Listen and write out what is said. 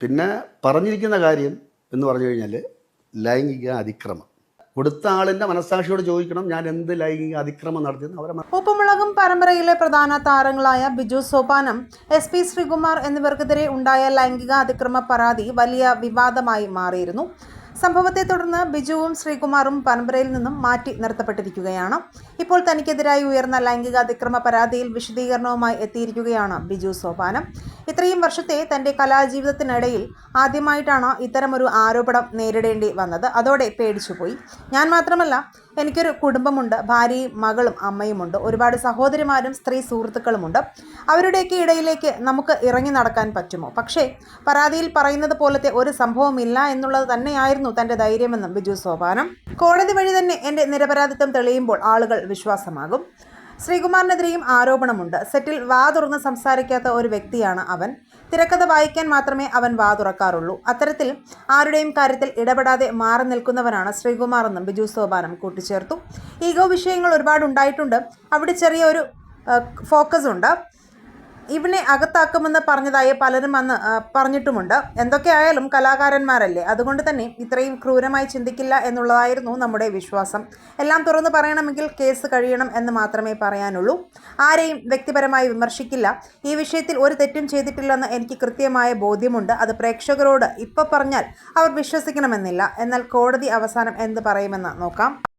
പിന്നെ പറഞ്ഞിരിക്കുന്ന കാര്യം എന്ന് പറഞ്ഞു കഴിഞ്ഞാൽ ലൈംഗിക അതിക്രമം. കൊടുത്ത ആളിന്റെ മനസ്സാക്ഷിയോട് ചോദിക്കണം ഞാൻ എന്ത് ലൈംഗിക അതിക്രമം നടത്തിയെന്ന് അവരെ ഉപ്പുമുളകും പരമ്പരയിലെ പ്രധാന താരങ്ങളായ ബിജു സോപാനം എസ് പി ശ്രീകുമാർ എന്നിവർക്കെതിരെ ഉണ്ടായ ലൈംഗിക അതിക്രമ പരാതി വലിയ വിവാദമായി മാറിയിരുന്നു. സംഭവത്തെ തുടർന്ന് ബിജുവും ശ്രീകുമാറും പരമ്പരയിൽ നിന്നും മാറ്റി നിർത്തപ്പെട്ടിരിക്കുകയാണ്. ഇപ്പോൾ തനിക്കെതിരായി ഉയർന്ന ലൈംഗിക അതിക്രമ പരാതിയിൽ വിശദീകരണവുമായി എത്തിയിരിക്കുകയാണ് ബിജു സോപാനം. ഇത്രയും വർഷത്തെ തന്റെ കലാജീവിതത്തിനിടയിൽ ആദ്യമായിട്ടാണ് ഇത്തരമൊരു ആരോപണം നേരിടേണ്ടി വന്നത്. അതോടെ പേടിച്ചുപോയി ഞാൻ മാത്രമല്ല എനിക്കൊരു കുടുംബമുണ്ട്. ഭാര്യയും മകളും അമ്മയുമുണ്ട്. ഒരുപാട് സഹോദരിമാരും സ്ത്രീ സുഹൃത്തുക്കളുമുണ്ട്. അവരുടെയൊക്കെ ഇടയിലേക്ക് നമുക്ക് ഇറങ്ങി നടക്കാൻ പറ്റുമോ? പക്ഷേ പരാതിയിൽ പറയുന്നത് പോലത്തെ ഒരു സംഭവമില്ല എന്നുള്ളത് തന്നെയായിരുന്നു തന്റെ ധൈര്യമെന്നും ബിജു സോപാനം. കോടതി വഴി തന്നെ എന്റെ നിരപരാധിത്വം തെളിയുമ്പോൾ ആളുകൾ വിശ്വാസമാകും. ശ്രീകുമാറിനെതിരെയും ആരോപണമുണ്ട്. സെറ്റിൽ വാ തുറന്ന് സംസാരിക്കാത്ത ഒരു വ്യക്തിയാണ് അവൻ. തിരക്കഥ വായിക്കാൻ മാത്രമേ അവൻ വാ തുറക്കാറുള്ളൂ. അത്തരത്തിൽ ആരുടെയും കാര്യത്തിൽ ഇടപെടാതെ മാറി നിൽക്കുന്നവനാണ് ശ്രീകുമാർ എന്നും ബിജു സോപാനം കൂട്ടിച്ചേർത്തു. ഈഗോ വിഷയങ്ങൾ ഒരുപാട് ഉണ്ടായിട്ടുണ്ട് അവിടെ ചെറിയൊരു ഫോക്കസ് ഉണ്ട്. ഇവനെ അകത്താക്കുമെന്ന് പറഞ്ഞതായി പലരും അന്ന് പറഞ്ഞിട്ടുമുണ്ട്. എന്തൊക്കെയായാലും കലാകാരന്മാരല്ലേ? അതുകൊണ്ട് തന്നെ ഇത്രയും ക്രൂരമായി ചിന്തിക്കില്ല എന്നുള്ളതായിരുന്നു നമ്മുടെ വിശ്വാസം. എല്ലാം തുറന്നു പറയണമെങ്കിൽ കേസ് കഴിയണം എന്ന് മാത്രമേ പറയാനുള്ളൂ. ആരെയും വ്യക്തിപരമായി വിമർശിക്കില്ല. ഈ വിഷയത്തിൽ ഒരു തെറ്റും ചെയ്തിട്ടില്ലെന്ന് എനിക്ക് കൃത്യമായ ബോധ്യമുണ്ട്. അത് പ്രേക്ഷകരോട് ഇപ്പോൾ പറഞ്ഞാൽ അവർ വിശ്വസിക്കണമെന്നില്ല. എന്നാൽ കോടതി അവസാനം എന്ത് പറയുമെന്ന് നോക്കാം.